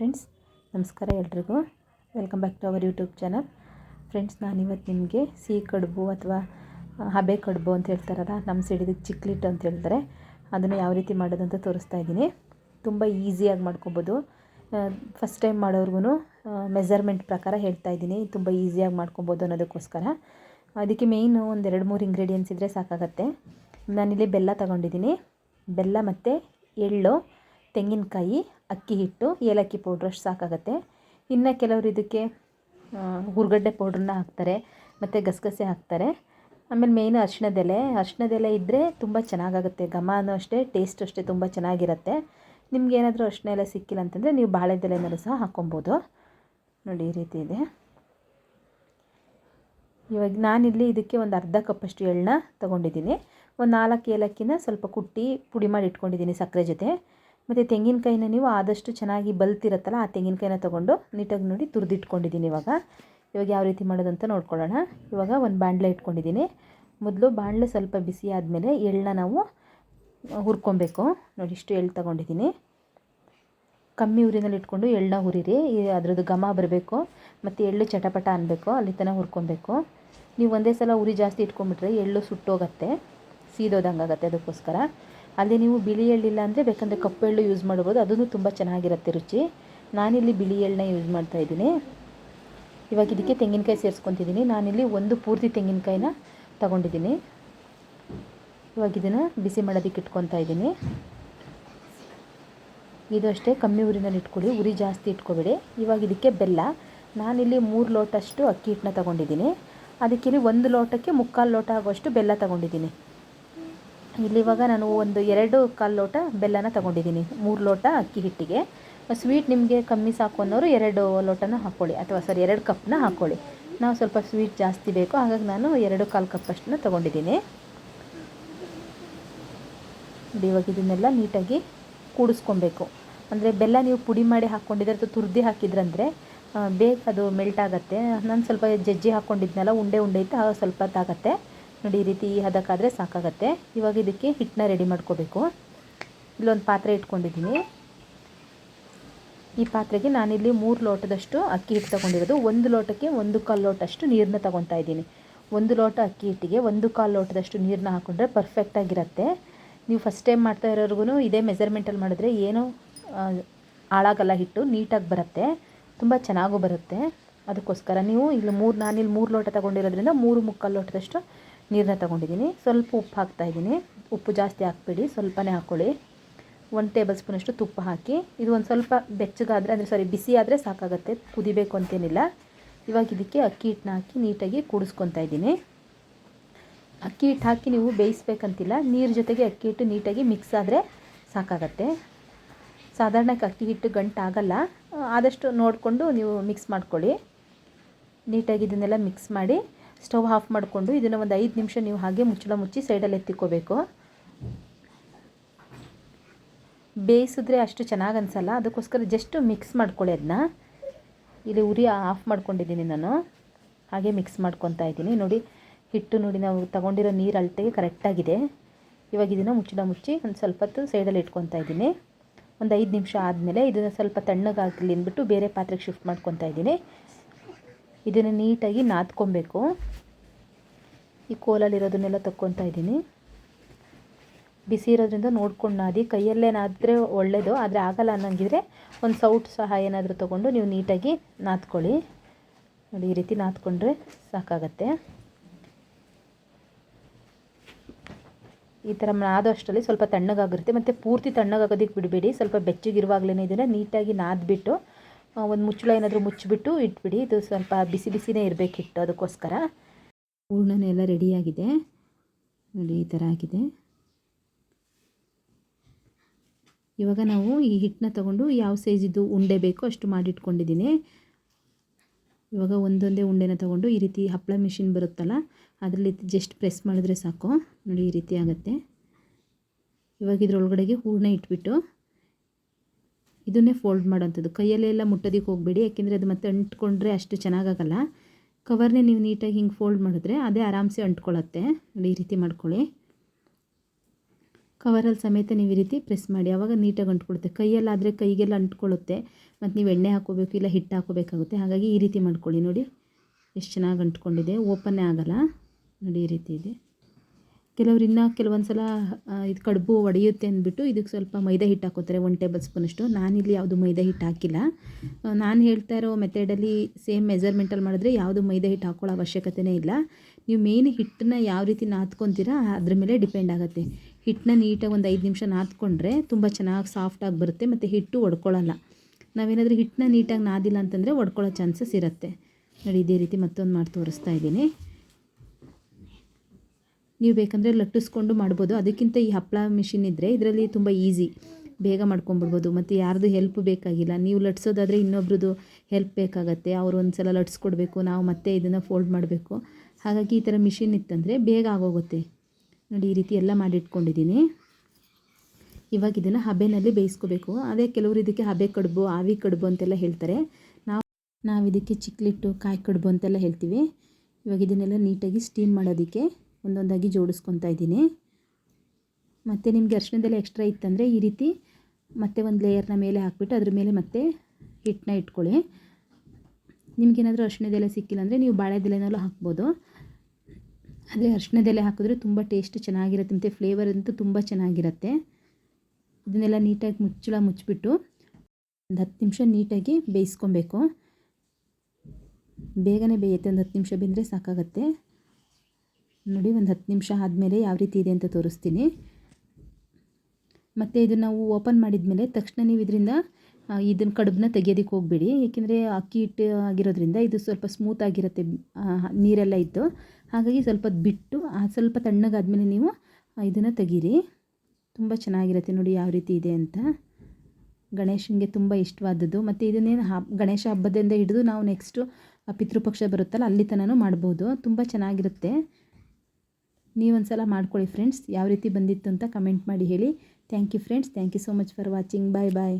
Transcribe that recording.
Friends ನಮಸ್ಕಾರ ಎಲ್ರಿಗೂ. Welcome back to our YouTube channel friends ನಾನಿವತ್ತು ನಿಮಗೆ ಸಿಹಿ ಕಡುಬು ಅಥವಾ ಹಬೆ ಕಡುಬು ಅಂತ ಹೇಳ್ತಾರಲ್ಲ, ನಮ್ಮ ಸೈಡ್ ಇದಕ್ಕೆ ಚಿಕ್ಲಿಟ್ ಅಂತ ಹೇಳ್ತಾರೆ. ಅದನ್ನು ಯಾವ ರೀತಿ ಮಾಡೋದು ಅಂತ ತೋರಿಸ್ತಾ ಇದ್ದೀನಿ. ತುಂಬ ಈಸಿಯಾಗಿ ಮಾಡ್ಕೊಬೋದು. ಫಸ್ಟ್ ಟೈಮ್ ಮಾಡೋರ್ಗು ಮೆಸರ್ಮೆಂಟ್ ಪ್ರಕಾರ ಹೇಳ್ತಾ ಇದ್ದೀನಿ. ತುಂಬ ಈಸಿಯಾಗಿ ಮಾಡ್ಕೊಬೋದು ಅನ್ನೋದಕ್ಕೋಸ್ಕರ. ಅದಕ್ಕೆ ಮೇಯ್ನು ಒಂದು ಎರಡು ಮೂರು ಇಂಗ್ರೀಡಿಯೆಂಟ್ಸ್ ಇದ್ದರೆ ಸಾಕಾಗತ್ತೆ. ನಾನಿಲ್ಲಿ ಬೆಲ್ಲ ತಗೊಂಡಿದ್ದೀನಿ. ಬೆಲ್ಲ ಮತ್ತು ಎಳ್ಳು, ತೆಂಗಿನಕಾಯಿ ಅಕ್ಕಿ ಹಿಟ್ಟು, ಏಲಕ್ಕಿ ಪೌಡ್ರ್ ಅಷ್ಟು ಸಾಕಾಗುತ್ತೆ. ಇನ್ನು ಕೆಲವರು ಇದಕ್ಕೆ ಹುರ್ಗಡ್ಡೆ ಪೌಡ್ರನ್ನ ಹಾಕ್ತಾರೆ, ಮತ್ತು ಗಸಗಸೆ ಹಾಕ್ತಾರೆ. ಆಮೇಲೆ ಮೇಯ್ನು ಅರಿಶಿಣದೆಲೆ ಅರಿಶಿಣದೆಲೆ ಇದ್ದರೆ ತುಂಬ ಚೆನ್ನಾಗಾಗುತ್ತೆ. ಘಮನೂ ಅಷ್ಟೇ ಟೇಸ್ಟ್ ಅಷ್ಟೇ ತುಂಬ ಚೆನ್ನಾಗಿರುತ್ತೆ. ನಿಮ್ಗೆ ಏನಾದರೂ ಅರಿಶಿಣ ಎಲ್ಲ ಸಿಕ್ಕಿಲ್ಲ ಅಂತಂದರೆ ನೀವು ಬಾಳೆದೆಲೆನಲ್ಲೂ ಸಹ ಹಾಕ್ಕೊಬೋದು. ನೋಡಿ ಈ ರೀತಿ ಇದೆ. ಇವಾಗ ನಾನಿಲ್ಲಿ ಇದಕ್ಕೆ ಒಂದು ಅರ್ಧ ಕಪ್ಪಷ್ಟು ಎಳ್ಳನ್ನ ತೊಗೊಂಡಿದ್ದೀನಿ. ಒಂದು ನಾಲ್ಕು ಏಲಕ್ಕಿನ ಸ್ವಲ್ಪ ಕುಟ್ಟಿ ಪುಡಿ ಮಾಡಿ ಇಟ್ಕೊಂಡಿದ್ದೀನಿ ಸಕ್ಕರೆ ಜೊತೆ. ಮತ್ತು ತೆಂಗಿನಕಾಯಿನ ನೀವು ಆದಷ್ಟು ಚೆನ್ನಾಗಿ ಬಲ್ತಿರತ್ತಲ್ಲ ಆ ತೆಂಗಿನಕಾಯಿನ ತೊಗೊಂಡು ನೀಟಾಗಿ ನೋಡಿ ತುರಿದಿಟ್ಕೊಂಡಿದ್ದೀನಿ ಇವಾಗ. ಇವಾಗ ಯಾವ ರೀತಿ ಮಾಡೋದು ಅಂತ ನೋಡ್ಕೊಳ್ಳೋಣ. ಇವಾಗ ಒಂದು ಬಾಣಲೆ ಇಟ್ಕೊಂಡಿದ್ದೀನಿ. ಮೊದಲು ಬಾಣಲೆ ಸ್ವಲ್ಪ ಬಿಸಿ ಆದಮೇಲೆ ಎಳ್ಳನ್ನ ನಾವು ಹುರ್ಕೊಬೇಕು. ನೋಡಿ ಇಷ್ಟು ಎಳ್ಳು ತೊಗೊಂಡಿದ್ದೀನಿ. ಕಮ್ಮಿ ಉರಿನಲ್ಲಿ ಇಟ್ಕೊಂಡು ಎಳ್ಳನ್ನ ಹುರಿರಿ. ಅದರದ್ದು ಘಮ ಬರಬೇಕು. ಮತ್ತು ಎಳ್ಳು ಚಟಪಟ ಅನ್ನಬೇಕು ಅಲ್ಲಿ ತನಕ ಹುರ್ಕೊಬೇಕು. ನೀವು ಒಂದೇ ಸಲ ಉರಿ ಜಾಸ್ತಿ ಇಟ್ಕೊಂಡ್ಬಿಟ್ರೆ ಎಳ್ಳು ಸುಟ್ಟೋಗತ್ತೆ. ಸೀದೋದಂಗಾಗತ್ತೆ ಅದಕ್ಕೋಸ್ಕರ. ಅಲ್ಲಿ ನೀವು ಬಿಳಿ ಎಳ್ಳಿಲ್ಲ ಅಂದರೆ ಬೇಕಂದರೆ ಕಪ್ಪು ಎಳ್ಳು ಯೂಸ್ ಮಾಡ್ಬೋದು. ಅದೂ ತುಂಬ ಚೆನ್ನಾಗಿರುತ್ತೆ ರುಚಿ. ನಾನಿಲ್ಲಿ ಬಿಳಿ ಎಳ್ಳನ್ನ ಯೂಸ್ ಮಾಡ್ತಾ ಇದ್ದೀನಿ. ಇವಾಗ ಇದಕ್ಕೆ ತೆಂಗಿನಕಾಯಿ ಸೇರಿಸ್ಕೊತಿದ್ದೀನಿ. ನಾನಿಲ್ಲಿ ಒಂದು ಪೂರ್ತಿ ತೆಂಗಿನಕಾಯಿನ ತಗೊಂಡಿದ್ದೀನಿ. ಇವಾಗ ಇದನ್ನು ಬಿಸಿ ಮಾಡೋದಕ್ಕೆ ಇಟ್ಕೊತಾ ಇದ್ದೀನಿ. ಇದು ಅಷ್ಟೇ, ಕಮ್ಮಿ ಉರಿನಲ್ಲಿ ಇಟ್ಕೊಳ್ಳಿ. ಉರಿ ಜಾಸ್ತಿ ಇಟ್ಕೊಬೇಡಿ. ಇವಾಗ ಇದಕ್ಕೆ ಬೆಲ್ಲ. ನಾನಿಲ್ಲಿ ಮೂರು ಲೋಟಷ್ಟು ಅಕ್ಕಿ ಹಿಟ್ಟನ್ನ ತಗೊಂಡಿದ್ದೀನಿ. ಅದಕ್ಕೆ ಒಂದು ಲೋಟಕ್ಕೆ ಮುಕ್ಕಾಲು ಲೋಟ ಆಗುವಷ್ಟು ಬೆಲ್ಲ ತೊಗೊಂಡಿದ್ದೀನಿ. ಇಲ್ಲಿ ಇವಾಗ ನಾನು ಒಂದು ಎರಡು ಕಾಲು ಲೋಟ ಬೆಲ್ಲನ ತಗೊಂಡಿದ್ದೀನಿ. ಮೂರು ಲೋಟ ಅಕ್ಕಿ ಹಿಟ್ಟಿಗೆ. ಸ್ವೀಟ್ ನಿಮಗೆ ಕಮ್ಮಿ ಸಾಕು ಅನ್ನೋರು ಎರಡು ಲೋಟನ ಹಾಕ್ಕೊಳ್ಳಿ ಅಥವಾ ಸರಿ ಎರಡು ಕಪ್ನ ಹಾಕ್ಕೊಳ್ಳಿ ನಾವು ಸ್ವಲ್ಪ ಸ್ವೀಟ್ ಜಾಸ್ತಿ ಬೇಕು. ಹಾಗಾಗಿ ನಾನು ಎರಡು ಕಾಲು ಕಪ್ಪಷ್ಟನ್ನ ತೊಗೊಂಡಿದ್ದೀನಿ. ಇವಾಗ ಇದನ್ನೆಲ್ಲ ನೀಟಾಗಿ ಕೂಡಿಸ್ಕೊಬೇಕು. ಅಂದರೆ ಬೆಲ್ಲ ನೀವು ಪುಡಿ ಮಾಡಿ ಹಾಕ್ಕೊಂಡಿದ್ರೆ ಅಥವಾ ತುರ್ದಿ ಹಾಕಿದ್ರಂದರೆ ಬೇಗ ಅದು ಮೆಲ್ಟ್ ಆಗುತ್ತೆ. ನಾನು ಸ್ವಲ್ಪ ಜಜ್ಜಿ ಹಾಕ್ಕೊಂಡಿದ್ನಲ್ಲ ಉಂಡೆ ಉಂಡೆ ಇತ್ತು ಆಗ ಸ್ವಲ್ಪ ಹೊತ್ತಾಗತ್ತೆ ನೋಡಿ, ಈ ರೀತಿ ಹದಕ್ಕಾದರೆ ಸಾಕಾಗತ್ತೆ. ಇವಾಗ ಇದಕ್ಕೆ ಹಿಟ್ಟನ್ನ ರೆಡಿ ಮಾಡ್ಕೋಬೇಕು. ಇಲ್ಲೊಂದು ಪಾತ್ರೆ ಇಟ್ಕೊಂಡಿದ್ದೀನಿ. ಈ ಪಾತ್ರೆಗೆ ನಾನಿಲ್ಲಿ ಮೂರು ಲೋಟದಷ್ಟು ಅಕ್ಕಿ ಹಿಟ್ಟು ತೊಗೊಂಡಿರೋದು. ಒಂದು ಲೋಟಕ್ಕೆ ಒಂದು ಕಾಲು ಲೋಟಷ್ಟು ನೀರನ್ನ ತೊಗೊತಾ ಇದ್ದೀನಿ. ಒಂದು ಲೋಟ ಅಕ್ಕಿ ಹಿಟ್ಟಿಗೆ ಒಂದು ಕಾಲು ಲೋಟದಷ್ಟು ನೀರನ್ನ ಹಾಕ್ಕೊಂಡ್ರೆ ಪರ್ಫೆಕ್ಟಾಗಿರುತ್ತೆ ನೀವು ಫಸ್ಟ್ ಟೈಮ್ ಮಾಡ್ತಾ ಇರೋರ್ಗು ಇದೇ ಮೆಸರ್ಮೆಂಟಲ್ಲಿ ಮಾಡಿದ್ರೆ ಏನೂ ಹಾಳಾಗಲ್ಲ ಹಿಟ್ಟು, ನೀಟಾಗಿ ಬರುತ್ತೆ. ತುಂಬ ಚೆನ್ನಾಗೂ ಬರುತ್ತೆ. ಅದಕ್ಕೋಸ್ಕರ ನೀವು ಇಲ್ಲಿ ಮೂರು, ನಾನಿಲ್ಲಿ ಮೂರು ಲೋಟ ತೊಗೊಂಡಿರೋದ್ರಿಂದ ಮೂರು ಮುಕ್ಕಾಲು ಲೋಟದಷ್ಟು ನೀರನ್ನ ತೊಗೊಂಡಿದ್ದೀನಿ. ಸ್ವಲ್ಪ ಉಪ್ಪು ಹಾಕ್ತಾಯಿದ್ದೀನಿ ಉಪ್ಪು ಜಾಸ್ತಿ ಹಾಕ್ಬೇಡಿ. ಸ್ವಲ್ಪನೇ ಹಾಕ್ಕೊಳ್ಳಿ ಒಂದು ಟೇಬಲ್ ಸ್ಪೂನಷ್ಟು ತುಪ್ಪ ಹಾಕಿ. ಇದು ಒಂದು ಸ್ವಲ್ಪ ಬೆಚ್ಚಗಾದರೆ, ಅಂದರೆ ಸಾರಿ ಬಿಸಿ ಆದರೆ ಸಾಕಾಗುತ್ತೆ. ಕುದಿಬೇಕು ಅಂತೇನಿಲ್ಲ. ಇವಾಗ ಇದಕ್ಕೆ ಅಕ್ಕಿ ಹಿಟ್ಟನ್ನ ಹಾಕಿ ನೀಟಾಗಿ ಕೂಡಿಸ್ಕೊತಾ ಇದ್ದೀನಿ. ಅಕ್ಕಿ ಹಿಟ್ಟು ಹಾಕಿ ನೀವು ಬೇಯಿಸ್ಬೇಕಂತಿಲ್ಲ. ನೀರು ಜೊತೆಗೆ ಅಕ್ಕಿ ಹಿಟ್ಟು ನೀಟಾಗಿ ಮಿಕ್ಸ್ ಆದರೆ ಸಾಕಾಗತ್ತೆ. ಸಾಧಾರಣಕ್ಕೆ ಅಕ್ಕಿ ಹಿಟ್ಟು ಗಂಟಾಗಲ್ಲ ಆದಷ್ಟು ನೋಡಿಕೊಂಡು ನೀವು ಮಿಕ್ಸ್ ಮಾಡ್ಕೊಳ್ಳಿ. ನೀಟಾಗಿ ಇದನ್ನೆಲ್ಲ ಮಿಕ್ಸ್ ಮಾಡಿ. ಸ್ಟವ್ ಆಫ್ ಮಾಡಿಕೊಂಡು ಇದನ್ನು ಒಂದು ಐದು ನಿಮಿಷ ನೀವು ಹಾಗೆ ಮುಚ್ಚಳ ಮುಚ್ಚಿ ಸೈಡಲ್ಲಿ ಎತ್ತಿಕೋಬೇಕು. ಬೇಯಿಸಿದ್ರೆ ಅಷ್ಟು ಚೆನ್ನಾಗಿ ಅನಿಸಲ್ಲ, ಅದಕ್ಕೋಸ್ಕರ ಜಸ್ಟ್ ಮಿಕ್ಸ್ ಮಾಡ್ಕೊಳ್ಳಿ ಅದನ್ನ ಇಲ್ಲಿ ಉರಿ ಆಫ್ ಮಾಡ್ಕೊಂಡಿದ್ದೀನಿ ನಾನು. ಹಾಗೆ ಮಿಕ್ಸ್ ಮಾಡ್ಕೊತಾ ಇದ್ದೀನಿ. ನೋಡಿ, ಹಿಟ್ಟು ನೋಡಿ, ನಾವು ತಗೊಂಡಿರೋ ನೀರು ಅಳತೆಗೆ ಕರೆಕ್ಟಾಗಿದೆ ಇವಾಗ ಇದನ್ನು ಮುಚ್ಚಳ ಮುಚ್ಚಿ ಒಂದು ಸ್ವಲ್ಪ ಹೊತ್ತು ಸೈಡಲ್ಲಿ ಇಟ್ಕೊತಾ ಇದ್ದೀನಿ. ಒಂದು ಐದು ನಿಮಿಷ ಆದಮೇಲೆ ಇದನ್ನು ಸ್ವಲ್ಪ ತಣ್ಣಗಾಗಲಿ ಅಂದ್ಬಿಟ್ಟು ಬೇರೆ ಪಾತ್ರೆಗೆ ಶಿಫ್ಟ್ ಮಾಡ್ಕೊತಾ ಇದ್ದೀನಿ. ಇದನ್ನು ನೀಟಾಗಿ ನಾದ್ಕೊಬೇಕು. ಈ ಕೋಲಲ್ಲಿರೋದನ್ನೆಲ್ಲ ತಕ್ಕೊತಾ ಇದ್ದೀನಿ. ಬಿಸಿ ಇರೋದ್ರಿಂದ ನೋಡ್ಕೊಂಡು ನಾದಿ. ಕೈಯಲ್ಲೇನಾದರೆ ಒಳ್ಳೆಯದು ಆದರೆ ಆಗಲ್ಲ ಅನ್ನಂಗಿದ್ರೆ ಒಂದು ಸೌಟ್ ಸಹ ಏನಾದರೂ ತೊಗೊಂಡು ನೀವು ನೀಟಾಗಿ ನಾದ್ಕೊಳ್ಳಿ. ನೋಡಿ, ಈ ರೀತಿ ನಾದ್ಕೊಂಡ್ರೆ ಸಾಕಾಗತ್ತೆ. ಈ ಥರ ನಾದೋಷ್ಟರಲ್ಲಿ ಸ್ವಲ್ಪ ತಣ್ಣಗಾಗಿರುತ್ತೆ. ಮತ್ತು ಪೂರ್ತಿ ತಣ್ಣಗಾಗೋದಕ್ಕೆ ಬಿಡಬೇಡಿ. ಸ್ವಲ್ಪ ಬೆಚ್ಚಗಿರುವಾಗಲೇ ಇದನ್ನು ನೀಟಾಗಿ ನಾದ್ಬಿಟ್ಟು ಒಂದು ಮುಚ್ಚಳ ಏನಾದರೂ ಮುಚ್ಚಿಬಿಟ್ಟು ಇಟ್ಬಿಡಿ. ಇದು ಸ್ವಲ್ಪ ಬಿಸಿ ಬಿಸಿನೇ ಇರಬೇಕು ಹಿಟ್ಟು ಅದಕ್ಕೋಸ್ಕರ. ಹೂರ್ಣನೆಲ್ಲ ರೆಡಿಯಾಗಿದೆ ನೋಡಿ, ಈ ಥರ ಆಗಿದೆ. ಇವಾಗ ನಾವು ಈ ಹಿಟ್ಟನ್ನ ತಗೊಂಡು ಯಾವ ಸೈಜಿದ್ದು ಉಂಡೆ ಬೇಕೋ ಅಷ್ಟು ಮಾಡಿಟ್ಕೊಂಡಿದ್ದೀನಿ. ಇವಾಗ ಒಂದೊಂದೇ ಉಂಡೆನ ತೊಗೊಂಡು ಈ ರೀತಿ ಹಪ್ಪಳ ಮಿಷಿನ್ ಬರುತ್ತಲ್ಲ, ಅದರಲ್ಲಿ ಜಸ್ಟ್ ಪ್ರೆಸ್ ಮಾಡಿದ್ರೆ ಸಾಕು. ನೋಡಿ, ಈ ರೀತಿ ಆಗುತ್ತೆ. ಇವಾಗ ಇದರೊಳಗಡೆಗೆ ಹೂರಣ ಇಟ್ಬಿಟ್ಟು ಇದನ್ನೇ ಫೋಲ್ಡ್ ಮಾಡೋಂಥದ್ದು. ಕೈಯಲ್ಲೆಲ್ಲ ಮುಟ್ಟೋದಕ್ಕೆ ಹೋಗಬೇಡಿ, ಯಾಕೆಂದರೆ ಅದು ಮತ್ತೆ ಅಂಟ್ಕೊಂಡ್ರೆ ಅಷ್ಟು ಚೆನ್ನಾಗಾಗಲ್ಲ. ಕವರ್ನೇ ನೀವು ನೀಟಾಗಿ ಹಿಂಗೆ ಫೋಲ್ಡ್ ಮಾಡಿದ್ರೆ ಅದೇ ಆರಾಮ್ಸೆ ಅಂಟ್ಕೊಳ್ಳುತ್ತೆ. ಈ ರೀತಿ ಮಾಡ್ಕೊಳ್ಳಿ. ಕವರಲ್ಲಿ ಸಮೇತ ನೀವು ಈ ರೀತಿ ಪ್ರೆಸ್ ಮಾಡಿ ಆವಾಗ ನೀಟಾಗಿ ಅಂಟ್ಕೊಳುತ್ತೆ. ಕೈಯಲ್ಲಾದರೆ ಕೈಗೆಲ್ಲ ಅಂಟ್ಕೊಳ್ಳುತ್ತೆ, ಮತ್ತು ನೀವು ಎಣ್ಣೆ ಹಾಕೋಬೇಕು ಇಲ್ಲ ಹಿಟ್ಟು ಹಾಕೋಬೇಕಾಗುತ್ತೆ. ಹಾಗಾಗಿ ಈ ರೀತಿ ಮಾಡ್ಕೊಳ್ಳಿ. ನೋಡಿ, ಎಷ್ಟು ಚೆನ್ನಾಗಿ ಅಂಟ್ಕೊಂಡಿದೆ. ಓಪನ್ನೇ ಆಗಲ್ಲ. ನೋಡಿ, ಈ ರೀತಿ ಇದೆ. ಕೆಲವ್ರು ಇನ್ನೂ ಕೆಲವೊಂದು ಸಲ ಇದು ಕಡುಬು ಒಡೆಯುತ್ತೆ ಅಂದ್ಬಿಟ್ಟು ಇದಕ್ಕೆ ಸ್ವಲ್ಪ ಮೈದಾ ಹಿಟ್ಟು ಹಾಕೋತಾರೆ ಒನ್ ಟೇಬಲ್ ಸ್ಪೂನಷ್ಟು ನಾನಿಲ್ಲಿ ಯಾವುದು ಮೈದಾ ಹಿಟ್ಟು ಹಾಕಿಲ್ಲ. ನಾನು ಹೇಳ್ತಾ ಇರೋ ಮೆಥಡಲ್ಲಿ ಸೇಮ್ ಮೆಜರ್ಮೆಂಟಲ್ಲಿ ಮಾಡಿದ್ರೆ ಯಾವುದು ಮೈದಾ ಹಿಟ್ಟು ಹಾಕೊಳ್ಳೋ ಅವಶ್ಯಕತೆನೇ ಇಲ್ಲ. ನೀವು ಮೇನ್ ಹಿಟ್ಟನ್ನ ಯಾವ ರೀತಿ ನಾದ್ಕೊತೀರಾ, ಅದ್ರ ಮೇಲೆ ಡಿಪೆಂಡ್ ಆಗುತ್ತೆ. ಹಿಟ್ಟನ್ನ ನೀಟಾಗಿ ಒಂದು ಐದು ನಿಮಿಷ ನಾದ್ಕೊಂಡ್ರೆ ತುಂಬ ಚೆನ್ನಾಗಿ ಸಾಫ್ಟಾಗಿ ಬರುತ್ತೆ, ಮತ್ತು ಹಿಟ್ಟು ಒಡ್ಕೊಳ್ಳಲ್ಲ. ನಾವೇನಾದರೂ ಹಿಟ್ಟನ್ನ ನೀಟಾಗಿ ನಾದಿಲ್ಲ ಅಂತಂದರೆ ಒಡ್ಕೊಳ್ಳೋ ಚಾನ್ಸಸ್ ಇರುತ್ತೆ. ನೋಡಿ, ಇದೇ ರೀತಿ ಮತ್ತೊಂದು ಮಾಡಿ ತೋರಿಸ್ತಾ ಇದ್ದೀನಿ. ನೀವು ಬೇಕಂದರೆ ಲಟ್ಟಿಸ್ಕೊಂಡು ಮಾಡ್ಬೋದು. ಅದಕ್ಕಿಂತ ಈ ಹಪ್ಪಳ ಮಿಷಿನ್ ಇದ್ದರೆ ಇದರಲ್ಲಿ ತುಂಬ ಈಸಿ ಬೇಗ ಮಾಡ್ಕೊಂಬಿಡ್ಬೋದು ಮತ್ತು ಯಾರ್ದು ಹೆಲ್ಪ್ ಬೇಕಾಗಿಲ್ಲ. ನೀವು ಲಟ್ಸೋದಾದರೆ ಇನ್ನೊಬ್ರದ್ದು ಹೆಲ್ಪ್ ಬೇಕಾಗತ್ತೆ. ಅವ್ರು ಒಂದು ಸಲ ಲಟ್ಸ್ಕೊಡ್ಬೇಕು. ನಾವು ಮತ್ತೆ ಇದನ್ನು ಫೋಲ್ಡ್ ಮಾಡಬೇಕು. ಹಾಗಾಗಿ ಈ ಥರ ಮಿಷಿನ್ ಇತ್ತಂದರೆ ಬೇಗ ಆಗೋಗುತ್ತೆ. ನೋಡಿ, ಈ ರೀತಿ ಎಲ್ಲ ಮಾಡಿಟ್ಕೊಂಡಿದ್ದೀನಿ. ಇವಾಗ ಇದನ್ನು ಹಬೆನಲ್ಲಿ ಬೇಯಿಸ್ಕೋಬೇಕು. ಅದೇ ಕೆಲವರು ಇದಕ್ಕೆ ಹಬೆ ಕಡುಬು, ಆವಿ ಕಡುಬು ಅಂತೆಲ್ಲ ಹೇಳ್ತಾರೆ. ನಾವು ನಾವು ಇದಕ್ಕೆ ಚಿಕ್ಲಿಟ್ಟು, ಕಾಯಿ ಕಡುಬು ಅಂತೆಲ್ಲ ಹೇಳ್ತೀವಿ. ಇವಾಗ ಇದನ್ನೆಲ್ಲ ನೀಟಾಗಿ ಸ್ಟೀಮ್ ಮಾಡೋದಕ್ಕೆ ಒಂದೊಂದಾಗಿ ಜೋಡಿಸ್ಕೊತಾ ಇದ್ದೀನಿ. ಮತ್ತು ನಿಮಗೆ ಅರ್ಶಿನದಲ್ಲಿ ಎಕ್ಸ್ಟ್ರಾ ಇತ್ತಂದರೆ ಈ ರೀತಿ ಮತ್ತೆ ಒಂದು ಲೇಯರ್ನ ಮೇಲೆ ಹಾಕ್ಬಿಟ್ಟು ಅದ್ರ ಮೇಲೆ ಮತ್ತೆ ಹಿಟ್ಟನ್ನ ಇಟ್ಕೊಳ್ಳಿ. ನಿಮಗೇನಾದರೂ ಅರ್ಶಿಣದೆಲೆ ಸಿಕ್ಕಿಲ್ಲ ಅಂದರೆ ನೀವು ಬಾಳೆದೆಲೆನಲ್ಲೂ ಹಾಕ್ಬೋದು. ಆದರೆ ಅರ್ಶಿಣದೆಲೆ ಹಾಕಿದ್ರೆ ತುಂಬ ಟೇಸ್ಟ್ ಚೆನ್ನಾಗಿರುತ್ತೆ, ಮತ್ತು ಫ್ಲೇವರ್ ಅಂತೂ ತುಂಬ ಚೆನ್ನಾಗಿರುತ್ತೆ. ಇದನ್ನೆಲ್ಲ ನೀಟಾಗಿ ಮುಚ್ಚಳ ಮುಚ್ಚಿಬಿಟ್ಟು ಒಂದು ಹತ್ತು ನಿಮಿಷ ನೀಟಾಗಿ ಬೇಯಿಸ್ಕೊಬೇಕು. ಬೇಗನೆ ಬೇಯುತ್ತೆ, ಒಂದು ಹತ್ತು ನಿಮಿಷ ಬೆಂದರೆ ಸಾಕಾಗತ್ತೆ. ನೋಡಿ, ಒಂದು ಹತ್ತು ನಿಮಿಷ ಆದಮೇಲೆ ಯಾವ ರೀತಿ ಇದೆ ಅಂತ ತೋರಿಸ್ತೀನಿ. ಮತ್ತು ಇದನ್ನು ನಾವು ಓಪನ್ ಮಾಡಿದ ಮೇಲೆ ತಕ್ಷಣ ನೀವು ಇದರಿಂದ ಇದನ್ನು ಕಡುಬನ್ನ ತೆಗಿಯೋದಕ್ಕೆ ಹೋಗಬೇಡಿ. ಏಕೆಂದರೆ ಅಕ್ಕಿ ಹಿಟ್ಟು ಆಗಿರೋದ್ರಿಂದ ಇದು ಸ್ವಲ್ಪ ಸ್ಮೂತ್ ಆಗಿರುತ್ತೆ ನೀರೆಲ್ಲ ಇತ್ತು ಹಾಗಾಗಿ ಸ್ವಲ್ಪ ಬಿಟ್ಟು ಸ್ವಲ್ಪ ತಣ್ಣಗಾದ್ಮೇಲೆ ನೀವು ಇದನ್ನು ತೆಗೀರಿ. ತುಂಬ ಚೆನ್ನಾಗಿರುತ್ತೆ ನೋಡಿ ಯಾವ ರೀತಿ ಇದೆ ಅಂತ. ಗಣೇಶನಿಗೆ ತುಂಬ ಇಷ್ಟವಾದದ್ದು. ಮತ್ತು ಇದನ್ನೇನು ಹಬ್, ಗಣೇಶ ಹಬ್ಬದಿಂದ ಹಿಡಿದು ನಾವು ನೆಕ್ಸ್ಟು ಪಿತೃಪಕ್ಷ ಬರುತ್ತಲ್ಲ, ಅಲ್ಲಿ ತನಕ ಮಾಡ್ಬೋದು. ತುಂಬ ಚೆನ್ನಾಗಿರುತ್ತೆ. ನೀವೊಂದು ಸಲ ಮಾಡ್ಕೊಳ್ಳಿ ಫ್ರೆಂಡ್ಸ್ ಯಾವ ರೀತಿ ಬಂದಿತ್ತು ಅಂತ ಕಮೆಂಟ್ ಮಾಡಿ ಹೇಳಿ. Thank you friends thank you so much for watching bye bye